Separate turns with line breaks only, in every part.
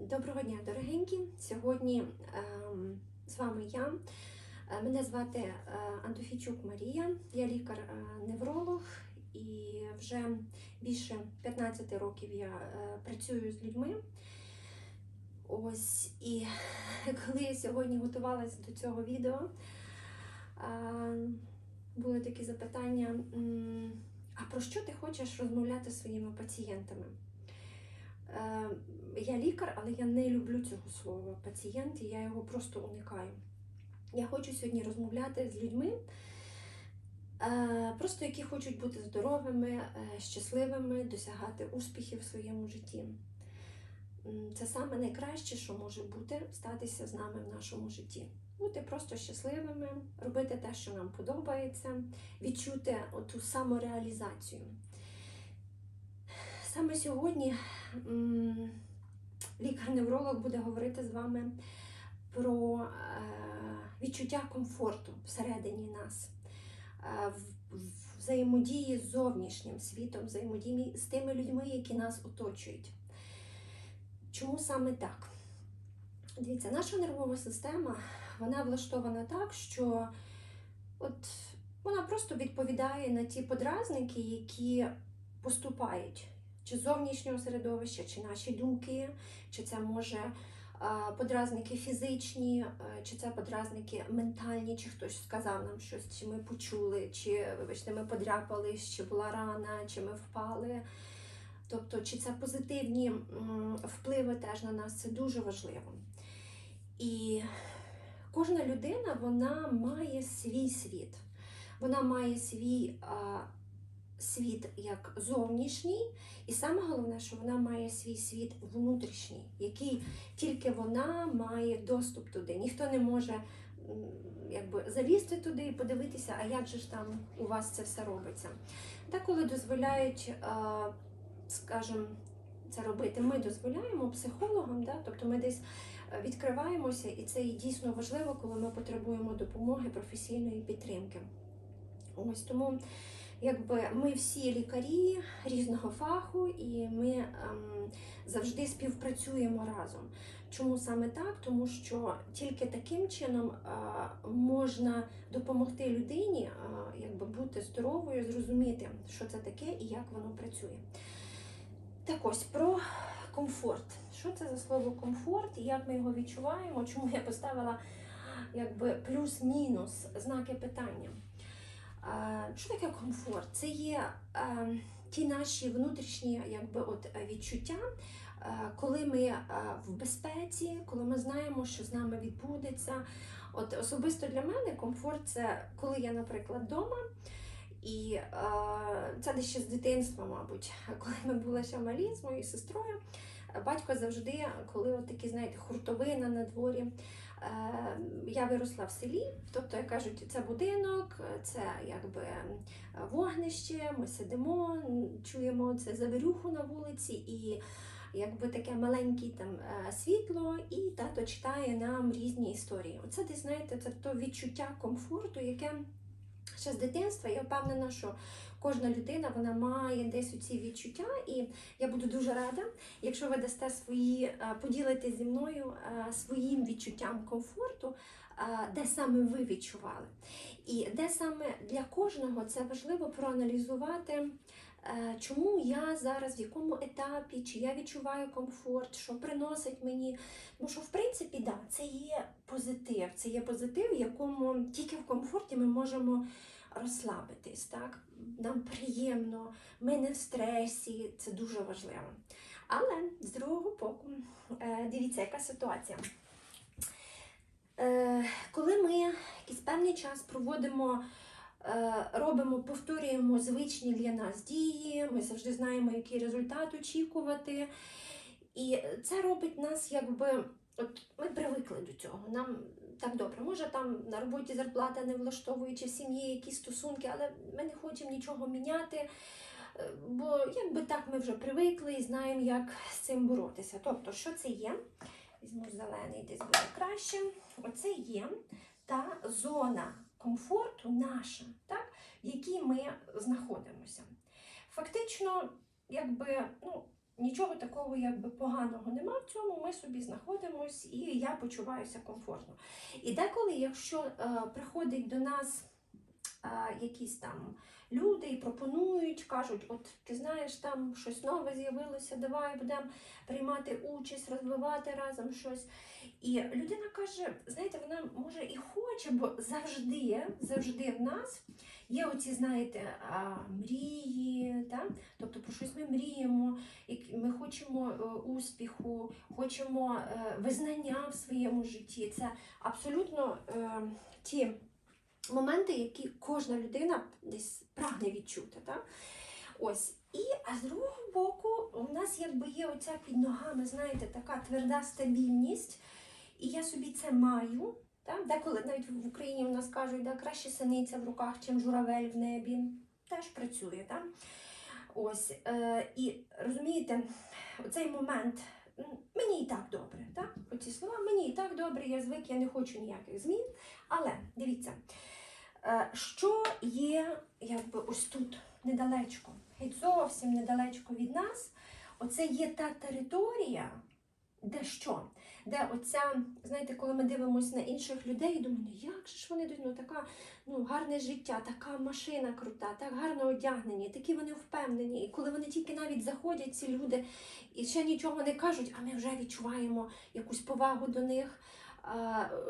Доброго дня, дорогенькі! Сьогодні ем, з вами я. Е, Мене звати е, Антофійчук Марія, я лікар-невролог і вже більше 15 років я е, працюю з людьми. Ось і коли я сьогодні готувалася до цього відео, е, були такі запитання: а про що ти хочеш розмовляти зі своїми пацієнтами? Е, Я лікар, але я не люблю цього слова пацієнт, і я його просто уникаю. Я хочу сьогодні розмовляти з людьми, е, просто які хочуть бути здоровими, е, щасливими, досягати успіхів в своєму житті. Це саме найкраще, що може бути, статися з нами в нашому житті. Бути просто щасливими, робити те, що нам подобається, відчути оту самореалізацію. Саме сьогодні лікар-невролог буде говорити з вами про е, відчуття комфорту всередині нас, е, взаємодії з зовнішнім світом, взаємодії з тими людьми, які нас оточують. Чому саме так? Дивіться, наша нервова система вона влаштована так, що от вона просто відповідає на ті подразники, які поступають чи зовнішнього середовища, чи наші думки, чи це може подразники фізичні, е, чи це подразники ментальні, чи хтось сказав нам щось, чи ми почули, чи вибачте, ми подряпались, чи була рана, чи ми впали. Тобто, чи це позитивні впливи теж на нас, це дуже важливо. І кожна людина вона має свій світ. Вона має свій світ як зовнішній, і саме головне, що вона має свій світ внутрішній, який тільки вона має доступ туди. Ніхто не може якби, залізти туди і подивитися, а як же ж там у вас це все робиться. Деколи дозволяють, скажімо, це робити. Ми дозволяємо психологам, да? тобто ми десь е, відкриваємося, і це дійсно важливо, коли ми потребуємо допомоги професійної підтримки. Ось тому якби ми всі лікарі різного фаху, і ми ем, завжди співпрацюємо разом. Чому саме так? Тому що тільки таким чином е, можна допомогти людині е, якби бути здоровою, зрозуміти, що це таке і як воно працює. Так ось про комфорт. Що це за слово комфорт як ми його відчуваємо? Чому я поставила якби плюс-мінус знаки питання? Що таке комфорт? Це є ті наші внутрішні якби, от, відчуття, коли ми в безпеці, коли ми знаємо, що з нами відбудеться. От особисто для мене комфорт це коли я, наприклад, вдома. І це десь ще з дитинства, мабуть, коли ми були ще малі з моєю сестрою. Батько завжди, коли от такі, знаєте, хуртовина на дворі. Е, я виросла в селі, тобто, як кажуть, це будинок, це якби вогнище, ми сидимо, чуємо це завірюху на вулиці і якби таке маленьке там е, світло, і тато читає нам різні історії. Оце десь, знаєте, це то відчуття комфорту, яке ще з дитинства. Я впевнена, що кожна людина вона має десь у ці відчуття, і я буду дуже рада, якщо ви дасте свої, е, зі мною е, своїм відчуттям комфорту, е, де саме ви відчували. І де саме для кожного це важливо проаналізувати. Е, Чому я зараз в якому етапі, чи я відчуваю комфорт, що приносить мені. Тому що, в принципі, да, це є позитив. Це є позитив, в якому тільки в комфорті ми можемо розслабитись. Так? Нам приємно, ми не в стресі, це дуже важливо. Але з другого боку, е, дивіться, яка ситуація. Е, Коли ми якийсь певний час проводимо, робимо, повторюємо звичні для нас дії, ми завжди знаємо, який результат очікувати. І це робить нас, якби, от ми привикли до цього. Нам так добре. Може там на роботі зарплата не влаштовує, чи в сім'ї якісь стосунки, але ми не хочемо нічого міняти. е, Бо якби так ми вже привикли і знаємо, як з цим боротися. Тобто, що це є? Візьму зелений, десь буде краще. Оце є та зона комфорту наша, так, в якій ми знаходимося. Фактично, якби, ну, нічого такого якби поганого нема в цьому, ми собі знаходимося і я почуваюся комфортно. І деколи, якщо е, приходить до нас якісь там люди і пропонують, кажуть, от ти знаєш, там щось нове з'явилося, давай будемо приймати участь, розвивати разом щось. І людина каже, знаєте, вона може і хоче, бо завжди, завжди в нас є оці, знаєте, мрії, та? тобто про щось ми мріємо, ми хочемо е, успіху, хочемо е, визнання в своєму житті. Це абсолютно е, ті моменти, які кожна людина десь прагне відчути. Та? Ось. І, а з другого боку, у нас якби є оця під ногами, знаєте, така тверда стабільність, і я собі це маю. Так? Деколи навіть в Україні у нас кажуть, да, краще синиця в руках, чим журавель в небі. Теж працює. Так? Ось. Е, і розумієте, оцей момент. Мені і так добре, так? Оці слова, мені і так добре, я звик, я не хочу ніяких змін. Але дивіться, що є якби ось тут, недалечко, геть зовсім недалечко від нас, оце є та територія, де що? Де оця, знаєте, коли ми дивимося на інших людей, думаємо, ну як же ж вони ну, така ну, гарне життя, така машина крута, так гарно одягнені, такі вони впевнені. І коли вони тільки навіть заходять, ці люди, і ще нічого не кажуть, а ми вже відчуваємо якусь повагу до них,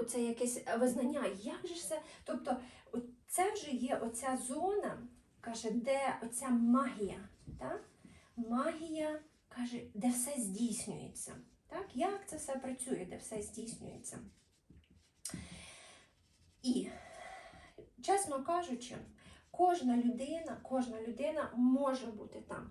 це якесь визнання. Як же це? Тобто, це вже є оця зона, каже, де оця магія. Так? Магія каже, де все здійснюється. Так? Як це все працює, де все здійснюється? І, чесно кажучи, кожна людина, кожна людина може бути там.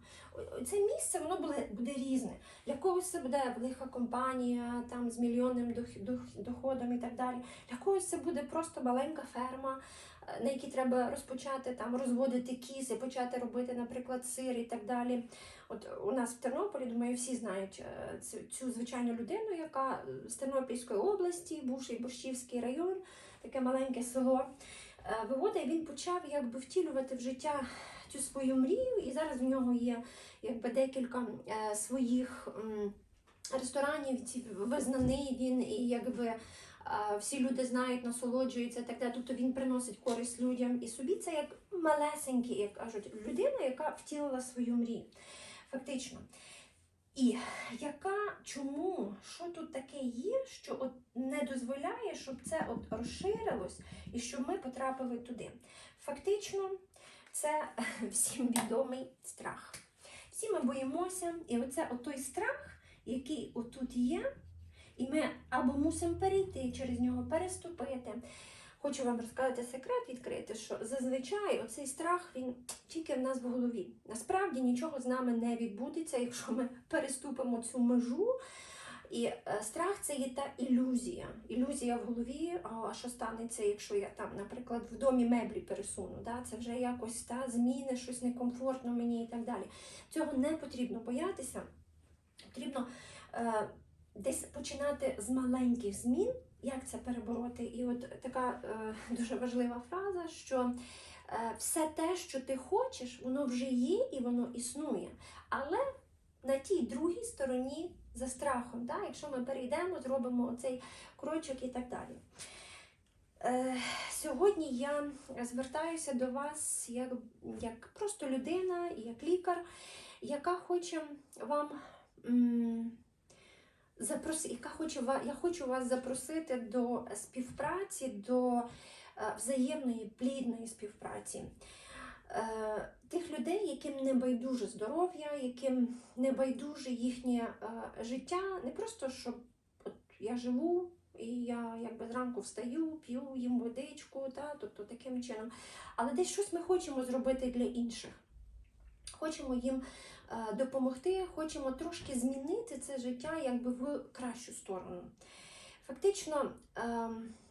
Це місце воно буде, буде різне. Для когось це буде велика компанія там, з мільйонним дох- дох- доходом і так далі. Для когось це буде просто маленька ферма, е, на якій треба розпочати там розводити кіси, почати робити, наприклад, сир і так далі. От у нас в Тернополі, думаю, всі знають е, цю, цю звичайну людину, яка е, з Тернопільської області, бувший Борщівський район, таке маленьке село. Е, Виводить, він почав якби втілювати в життя цю свою мрію, і зараз в нього є якби декілька е, своїх ресторанів, визнаний він, і якби е, всі люди знають, насолоджуються так далі. Тобто він приносить користь людям і собі це як малесенький, як кажуть, людина, яка втілила свою мрію. Фактично. І яка, чому, що тут таке є, що от не дозволяє, щоб це от розширилось і щоб ми потрапили туди? Фактично, це всім відомий страх. Всі ми боїмося, і оце от той страх, який отут є, і ми або мусимо перейти через нього, переступити. Хочу вам розказати секрет, відкрити, що зазвичай оцей страх він тільки в нас в голові. Насправді нічого з нами не відбудеться, якщо ми переступимо цю межу. І е, страх це є та ілюзія. Ілюзія в голові, а що станеться, якщо я там, наприклад, в домі меблі пересуну. Да? Це вже якось та зміни, щось некомфортно мені і так далі. Цього не потрібно боятися. Потрібно е, десь починати з маленьких змін, як це перебороти. І от така е, дуже важлива фраза, що е, все те, що ти хочеш, воно вже є і воно існує. Але на тій другій стороні за страхом, да? якщо ми перейдемо, зробимо оцей крочок і так далі. Е, сьогодні я звертаюся до вас як, як просто людина, як лікар, яка хоче вам запроси, яка хоче ва- я хочу вас запросити до співпраці, до е, взаємної плідної співпраці. Е, Тих людей, яким не байдуже здоров'я, яким не байдуже їхнє е, життя, не просто щоб от я живу і я якби зранку встаю, п'ю, їм водичку, та, тобто таким чином. Але десь щось ми хочемо зробити для інших. Хочемо їм е, допомогти, хочемо трошки змінити це життя якби в кращу сторону. Фактично, е,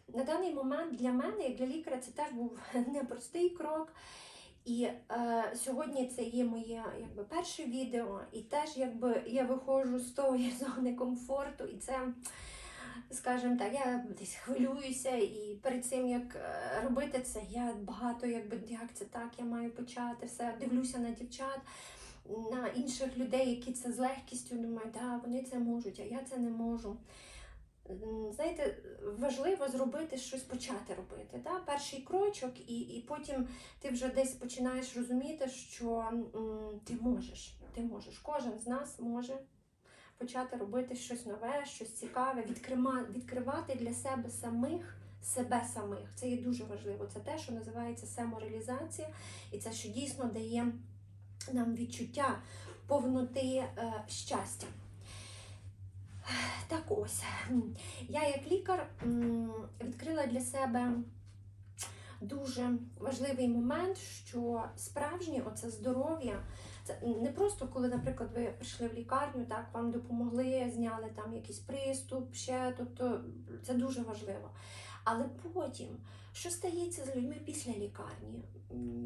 на даний момент для мене, як для лікаря, це теж був непростий крок. І е, сьогодні це є моє якби, перше відео, і теж якби я виходжу з тої зони комфорту, і це, скажімо так, я десь хвилююся, і перед цим як е, робити це, я багато якби як це так, я маю почати все, дивлюся на дівчат. на інших людей, які це з легкістю думають, да, вони це можуть, а я це не можу. Знаєте, важливо зробити щось почати робити. Да? Перший крочок, і, і потім ти вже десь починаєш розуміти, що м, ти можеш. Ти можеш. Кожен з нас може почати робити щось нове, щось цікаве, відкривати для себе самих. Себе самих. Це є дуже важливо. Це те, що називається самореалізація, і це що дійсно дає нам відчуття повноти е, щастя. Так ось, я як лікар відкрила для себе дуже важливий момент, що справжнє оце здоров'я, це не просто коли, наприклад, ви прийшли в лікарню, так вам допомогли, зняли там якийсь приступ, ще тобто це дуже важливо. Але потім, що стається з людьми після лікарні?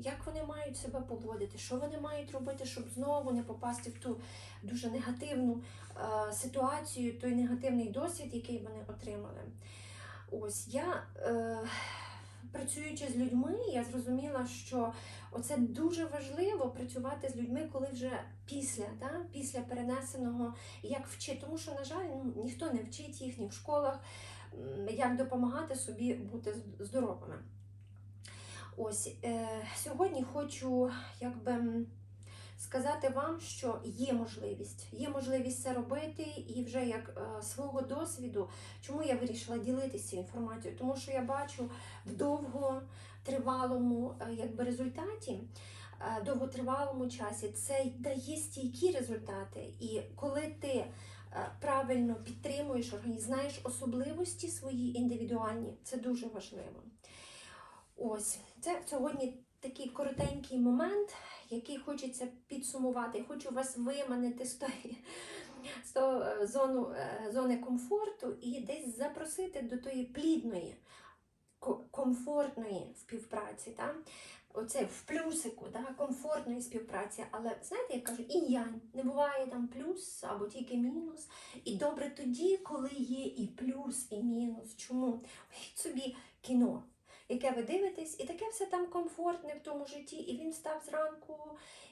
Як вони мають себе поводити, що вони мають робити, щоб знову не попасти в ту дуже негативну е, ситуацію, той негативний досвід, який вони отримали. Ось я, е, працюючи з людьми, я зрозуміла, що оце дуже важливо працювати з людьми, коли вже після, да, після перенесеного, як вчити. Тому що, на жаль, ну, ніхто не вчить їх ні в школах, як допомагати собі бути здоровими. Ось е, сьогодні хочу якби сказати вам, що є можливість, є можливість це робити, і вже як е, свого досвіду, чому я вирішила ділитися інформацією? Тому що я бачу в довготривалому е, якби, результаті. е, Довготривалому часі це дає стійкі результати, і коли ти правильно підтримуєш організм, знаєш особливості свої індивідуальні, це дуже важливо. Ось це сьогодні такий коротенький момент, який хочеться підсумувати. Хочу вас виманити з тої з того, е, зону, е, зони комфорту і десь запросити до тої плідної, комфортної співпраці. Да? Оце в плюсику, да? комфортної співпраці. Але знаєте, я кажу, і янь. Не буває там плюс або тільки мінус. І добре тоді, коли є і плюс, і мінус. Чому? Уявіть собі кіно яке ви дивитесь, і таке все там комфортне в тому житті. І він став зранку,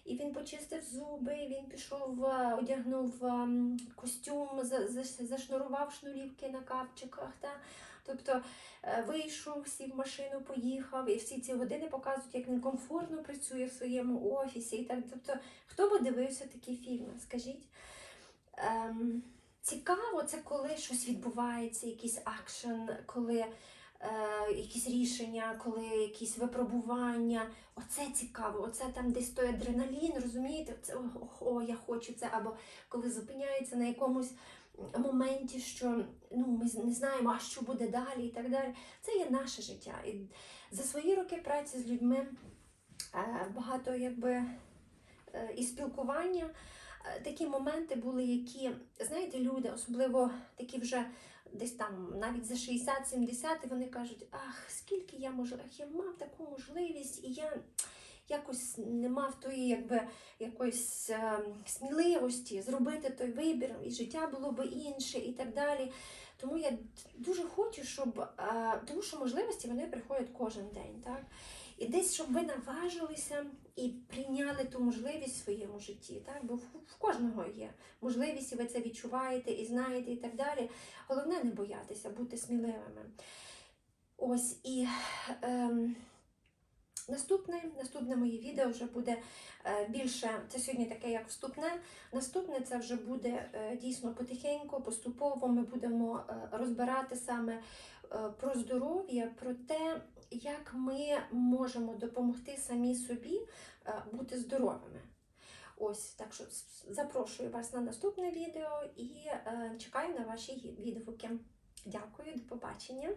і він почистив зуби, і він пішов, е, одягнув ем, костюм, за- за- зашнурував шнурівки на капчиках. Та? Тобто е, вийшов, сів машину, поїхав, і всі ці години показують, як він комфортно працює в своєму офісі. І так. Тобто, хто би дивився такі фільми, скажіть? Ем, цікаво, це коли щось відбувається, якийсь акшен, коли е, якісь рішення, коли якісь випробування. Оце цікаво, оце там десь той адреналін, розумієте? Це, о, о, я хочу це. Або коли зупиняється на якомусь моменті, що ну, ми не знаємо, а що буде далі і так далі. Це є наше життя. І за свої роки праці з людьми е, багато якби е, і спілкування. е, Такі моменти були, які, знаєте, люди, особливо такі вже десь там навіть за 60-70, і вони кажуть, ах, скільки я можу, ах, я мав таку можливість, і я якось не мав тої якби, якоїсь е, сміливості зробити той вибір, і життя було би інше, і так далі. Тому я дуже хочу, щоб е, тому що можливості вони приходять кожен день. Так? І десь, щоб ви наважилися і прийняли ту можливість в своєму житті, так? бо в, кожного є можливість, і ви це відчуваєте і знаєте, і так далі. Головне не боятися, бути сміливими. Ось і ем, наступне, наступне моє відео вже буде е, більше, це сьогодні таке як вступне. Наступне це вже буде е, дійсно потихеньку, поступово ми будемо е, розбирати саме про здоров'я, про те, як ми можемо допомогти самі собі е, бути здоровими. Ось, так що запрошую вас на наступне відео і е, чекаю на ваші відгуки. Дякую, до побачення.